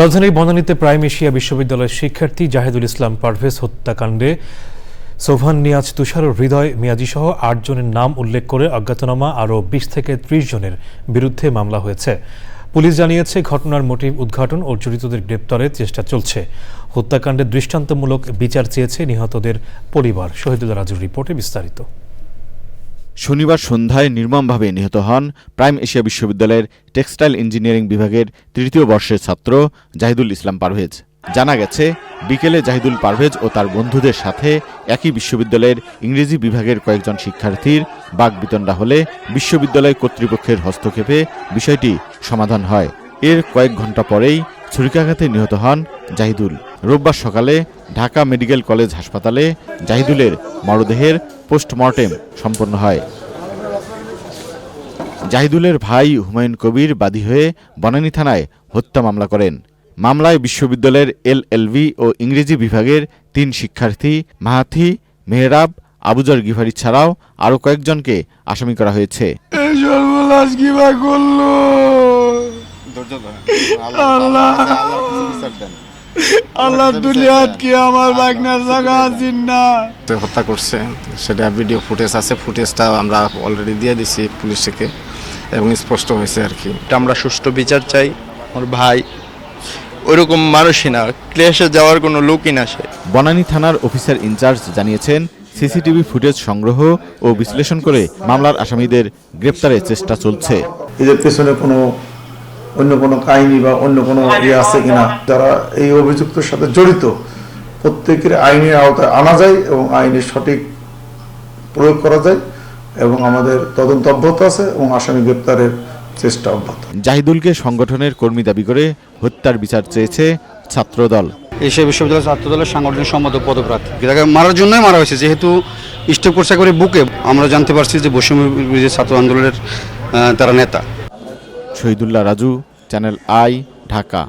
রাজধানীর বনানীতে prime Asia বিশ্ববিদ্যালয়ের শিক্ষার্থী জাহিদুল ইসলাম পারভেজ হত্যাকাণ্ডে সোভান নিয়াজ তুষার ও হৃদয় মিয়াজি সহ আট জনের নাম উল্লেখ করে অজ্ঞাতনামা আরও বিশ থেকে ত্রিশ জনের বিরুদ্ধে মামলা হয়েছে। পুলিশ জানিয়েছে, ঘটনার মোটিভ উদ্ঘাটন ও জড়িতদের গ্রেপ্তারের চেষ্টা চলছে। হত্যাকাণ্ডের দৃষ্টান্তমূলক বিচার চেয়েছে নিহতদের পরিবার। শহীদুল্লাহ রাজুর রিপোর্টে বিস্তারিত। শনিবার সন্ধ্যায় নির্মমভাবে নিহত হন প্রাইম এশিয়া বিশ্ববিদ্যালয়ের টেক্সটাইল ইঞ্জিনিয়ারিং বিভাগের তৃতীয় বর্ষের ছাত্র জাহিদুল ইসলাম পারভেজ। জানা গেছে, বিকেলে জাহিদুল পারভেজ ও তার বন্ধুদের সাথে একই বিশ্ববিদ্যালয়ের ইংরেজি বিভাগের কয়েকজন শিক্ষার্থীর বাগবিতণ্ডা হলে বিশ্ববিদ্যালয় কর্তৃপক্ষের হস্তক্ষেপে বিষয়টি সমাধান হয়। এর কয়েক ঘণ্টা পরেই ছুরিকাঘাতে নিহত হন জাহিদুল। রোববার সকালে ঢাকা মেডিকেল কলেজ হাসপাতালে জাহিদুলের মরদেহের পোস্টমর্টেম সম্পন্ন হয়। জাহিদুলের ভাই হুমায়ুন কবির বাদী হয়ে বনানী থানায় হত্যা মামলা করেন। মামলায় বিশ্ববিদ্যালয়ের এলএলবি ও ইংরেজি বিভাগের তিন শিক্ষার্থী মাহাথি, মেহরাব, আবুজার গিফারি ছাড়াও আরও কয়েকজনকে আসামি করা হয়েছে। এই আল্লাহ আল্লাহ দুনিয়াত কি আমার বাগনার জায়গা আছেন না। হত্যা করছে। সেটা ভিডিও ফুটেজ আছে। ফুটেজটা আমরা অলরেডি দিয়ে দিছি পুলিশকে এবং স্পষ্ট হয়েছে আর কি। এটা আমরা সুষ্ঠু বিচার চাই। আমার ভাই ওইরকম মানুষই না। ক্লেশে যাওয়ার কোনো লোকই না সে। বনানী থানার অফিসার ইনচার্জ জানিয়েছেন সিসিটিভি ফুটেজ সংগ্রহ ও বিশ্লেষণ করে মামলার আসামিদের গ্রেপ্তারের চেষ্টা চলছে। এদের পেছনে কোনো অন্য কোনো কাহিনী বা অন্য কোনো ইয়ে আছে কিনা যারা এই অভিযুক্তের সাথে জড়িত প্রত্যেকের আইনের আওতায় আনা যায় এবং আইনের সঠিক প্রয়োগ করা যায় এবং আমাদের তদন্ত অব্যাহত আছে এবং আসামি গ্রেপ্তারের চেষ্টা অব্যাহত। জাহিদুলকে সংগঠনের কর্মী দাবি করে হত্যার বিচার চেয়েছে ছাত্রদল। এশিয়া বিশ্ববিদ্যালয় ছাত্র দলের সাংগঠনিক সম্মত পদপ্রার্থী। তাকে মারার জন্যই মারা হয়েছে যেহেতু স্টেপ করছে করে বুকে আমরা জানতে পারছি যে বৈষম্য ছাত্র আন্দোলনের তারা নেতা। Shahidullah Raju Channel i Dhaka.